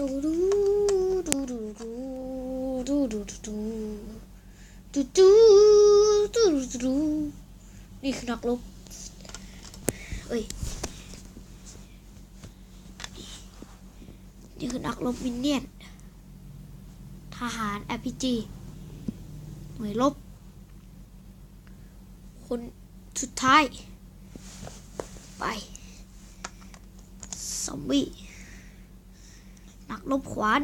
ดูดูดูดูดูดูดูดูดูดูดูดูดูนี่คือนักรบเอ้ยนี่คือนักรบมินเนี่ยนทหาร RPG หน่วยรบคนสุดท้าย ไป ซอมบี้ นักรบขวาน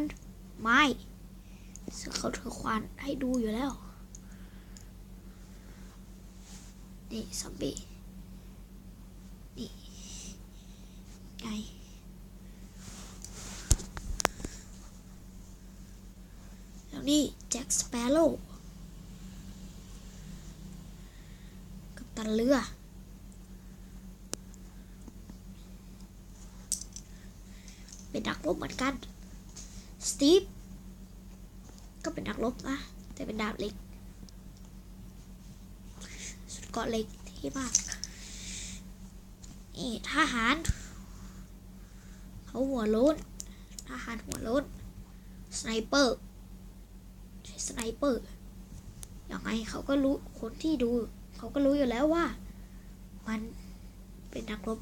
ไม้ซึ่งเขาถือขวานให้ดูอยู่แล้ว นี่ซอมบี้นี่ไงแล้วนี่แจ็คสเปโร่กับตันเรือเป็นนักรบเหมือนกัน สตีฟก็เป็นนักรบนะแต่เป็นดาบเล็ก สุดเกาะเล็กที่มากนี่ทหาร เขาหัวโล้นทหารหัวโล้นสไนเปอร์ใช้สไนเปอร์อย่างไงเขาก็รู้คนที่ดู เขาก็รู้อยู่แล้วว่า มันเป็นนักรบ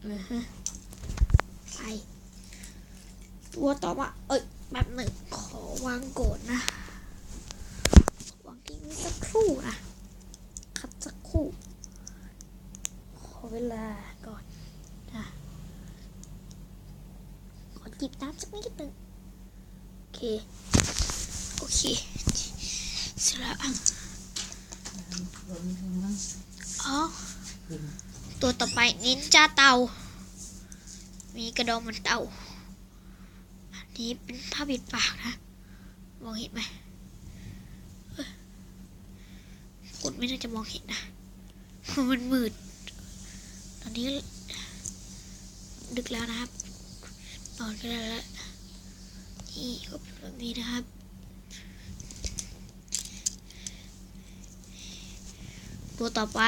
เออไป ตัวต่อมา เอ้ยแบบหนึ่งขอวางโกดนะ วางทิ้งสักครู่นะคัดสักครู่ ขอเวลาก่อนนะขอจิบน้ำสักนิดหนึ่งโอเค โอเคเสร็จแล้วอะอ๋อ ตัวต่อไปนินจาเตา มีกระดองเหมันเตา นี้เป็นผ้าปิดปากนะมองเห็นไหมเอ้ยคนไม่น่าจะมองเห็นนะมันมืด ตอนนี้ ดึกแล้วนะครับ นอนกันแล้ว นี่ก็เป็นแบบนี้นะครับตัวต่อไป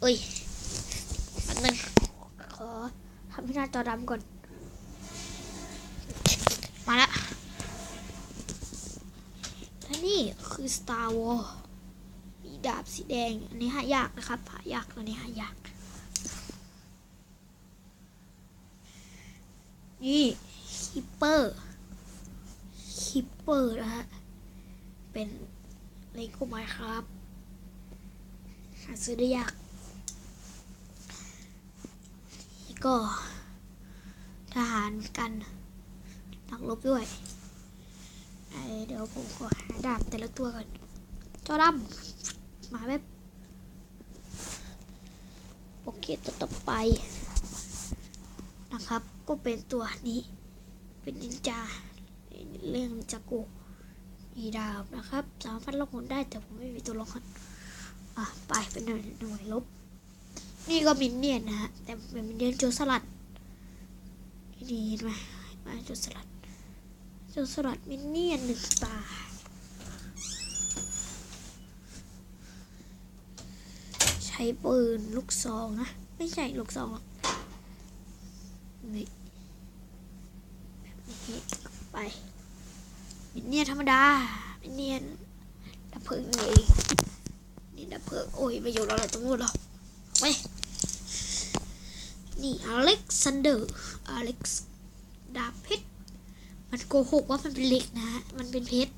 เอ้ยอันนึงขอทำให้หน้าจอดำก่อน มาละและนี่คือ Star Wars มีดาบสีแดง อันนี้หายากนะครับหายากตัวนี้หายาก นี่คิปเปอร์คิปเปอร์นะฮะ เป็นเลโก้ไมครับหาซื้อได้ยากนี่ก็ทหารกัน นักรบด้วยไอเดี๋ยวผมขอหาดาบแต่ละตัวก่อนเจอดำมาแบบโอเคตัวต่อไปนะครับ ก็เป็นตัวนี้ เป็นนินจาเรื่องจากกูมีดาบนะครับ สามารถลงหนได้แต่ผมไม่มีตัวลงหนอะไปเป็นหน่วยหน่วยลบ นี่ก็มินเนี่ยนะฮะแต่เป็นมินเนี่ยนโจรสลัดนี่เห็นไหมมาโจรสลัด จรสลัดมินเนี่ยนหนึ่งตาใช้ปืนลูกซองนะ ไม่ใช่ลูกซองหรอกนี่ไปมินเนี่ยนธรรมดามินเนี่ยนดับเพลิงเลยนี่ดับเพลิงโอ้ยไม่อยู่แล้วอะไรตรงนู้นหรอกไปนี่อเล็กซานเดอร์อเล็กซ์ดาบเพชร มันโกหกว่ามันเป็นเหล็กนะ มันเป็นเพชร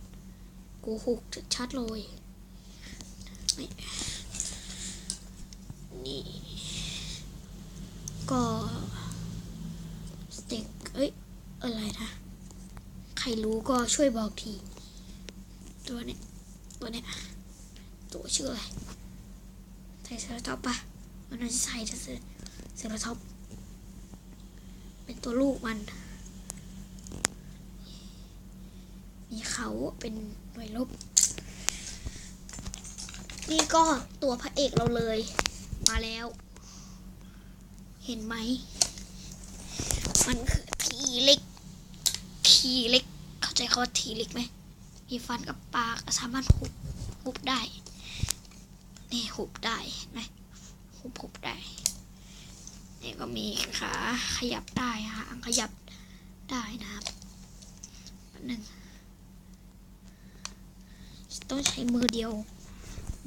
โกหกชัดเลย นี่ ก็สเต็กเอ้ย อะไรนะ ใครรู้ก็ช่วยบอกที ตัวเนี้ยตัวเนี้ยตัวชื่ออะไรใส่เสื้อท็อปปะมันน่าจะใส่เสื้อเสื้อท็อปเป็นตัวลูกมัน มี เขาเป็นหน่วยรบนี่ก็ตัวพระเอกเราเลย มาแล้ว เห็นไหม มันคือทีเล็ก ทีเล็ก เข้าใจคำว่าทีเล็กไหม มีฟันกับปากสามารถหุบหุบได้ นี่หุบได้นไหมหุบหุบได้ นี่ก็มีขาขยับได้หางขยับได้นะครับหนึ่ง ต้องใช้มือเดียว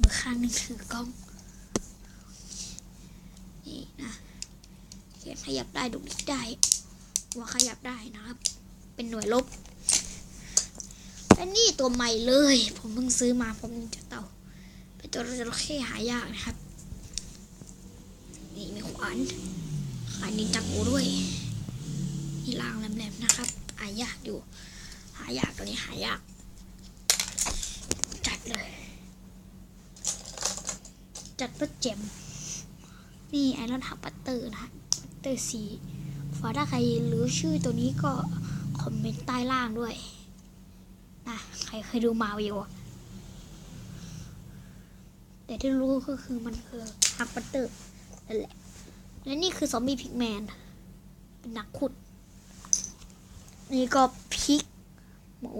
มือข้างนึงถือกล้อง นี่นะแขนขยับได้ดุกดิกได้หัวขยับได้นะครับ เป็นหน่วยลบและนี่ตัวใหม่เลย ผมเพิ่งซื้อมาผมจาเต่า เป็นตัวจระเข้หายากนะครับ นี่มีขวานขวายนินจากูด้วยนี่ลางแหลมๆนะครับ หายากอยู่ หายากตัวนี้หายาก จัดเลยจัดประเจมนี่ไอรอนหักปัตเตอร์นะฮะปัตเตอร์สีฟ้าถ้าใครรู้ชื่อตัวนี้ก็คอมเมนต์ใต้ล่างด้วยนะใครเคยดูมาวิวแต่ที่รู้ก็คือมันคือฮักปัตเตอร์นั่นแหละ และนี่คือซอมบี้พิกแมน เป็นนักขุด นี่ก็พิกหมู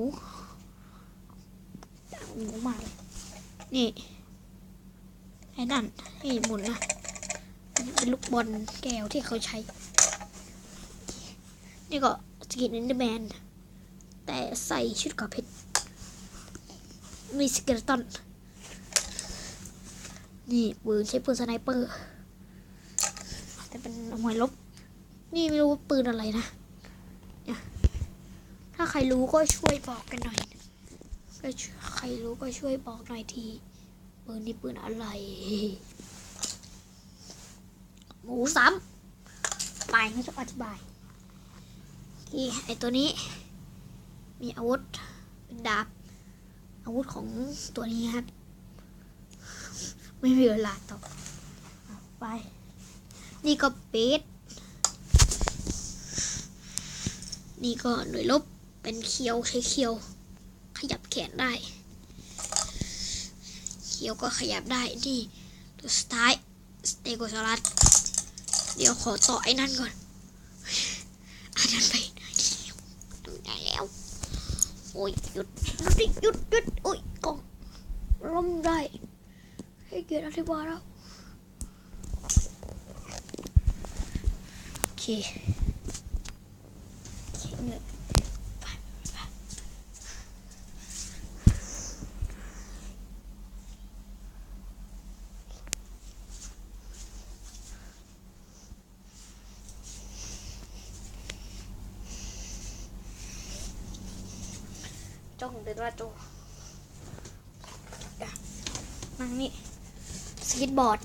หมูมาเลยนี่ ไอ้นั่นนี่หมุนนะเป็นลูกบอลแก้วที่เขาใช้ นี่ก็สกินเอนเดอร์แมน แต่ใส่ชุดกราะเพชรมีสเกลตันนี่ปืนใช้ปืนสไนเปอร์ แต่เป็นหมวยลบ นี่ไม่รู้ว่าปืนอะไรนะ ถ้าใครรู้ก็ช่วยบอกกันหน่อย ก็ใครรู้ก็ช่วยบอกหน่อยทีปืนนี่ปืนอะไร หมูซ้ำไปไม่ต้องอธิบายโอเคไอตัวนี้ มีอาวุธเป็นดาบ อาวุธของตัวนี้ครับ ไม่มีเวลาต่อไป นี่ก็เป็ดนี่ก็หน่วยลบเป็นเคียวใช้เคียว ยับแขนได้เคียวก็ขยับได้ นี่ ตัวสไตล์สเตโกซอรัสเดี๋ยวขอต่อไอ้นั่นก่อน อันนั้นไปไหนแล้วไหนแล้ว โอ้ยหยุดหยุดดิหยุดหยุดโอ้ยกล่องร่มได้ ให้เกียรติอธิบายแล้ว โอเคโอเคเนี่ยไปไปเจ้องเดินว่าจอะนั่งนี่สเก็ตบอร์ด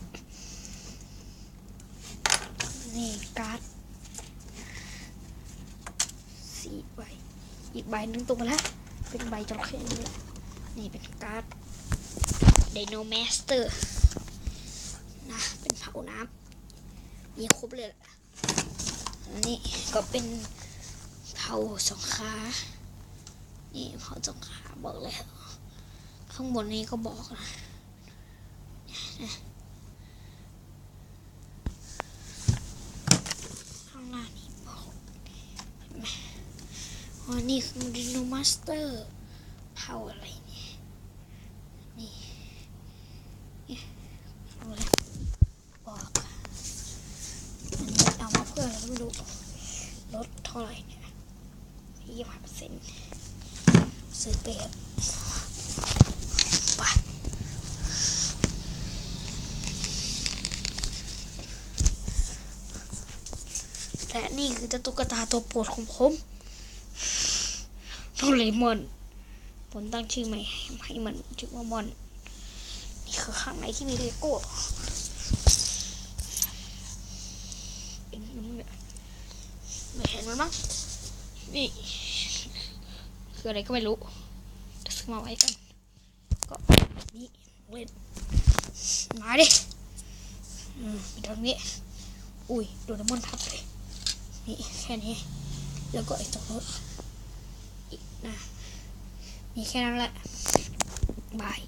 นี่การ์ดสี่ใบ อีกใบหนึงตกมาแล้ว เป็นใบจระเข้นี่แหละนี่เป็นการ์ดไดโนแมสเตอร์ นะ เป็นเผาน้ำมีครบเลยแหละอันนี้ก็เป็นเผาสองขา นี่เผาสองขาบอกเลยข้างบนนี้ก็บอกนะข้างหน้านี้บอกเห็นไหมอ๋อนี่คือดิโนมาสเตอร์เผาอะไรเนี่ยนี่เนี่อาเลยบอกอันนี้เอามาเพื่ออะไรไม่รู้ลดเท่าไหร่เนี่ยยี่สิบห้าเปอร์เซ็นต์ ซื้อไปเถอะไปและนี่คือเจ้าตุ๊กตาตัวโปรดของผมโดเรมอน ผมตั้งชื่อใหม่ให้มันชื่อว่ามอน นี่คือข้างในที่มีเลโก้ไม่ไม่เห็นมันมั้งนี่ คืออะไรก็ไม่รู้เดี๋ยวซื้อมาไว้กันก็นี่เล่นมาดิอืมมีตรงนี้ อุ้ยโดนมอนทับเลยนี่แค่นี้ แล้วก็ไอ้ตรงนู้นอีกนะมีแค่นั้นแหละบาย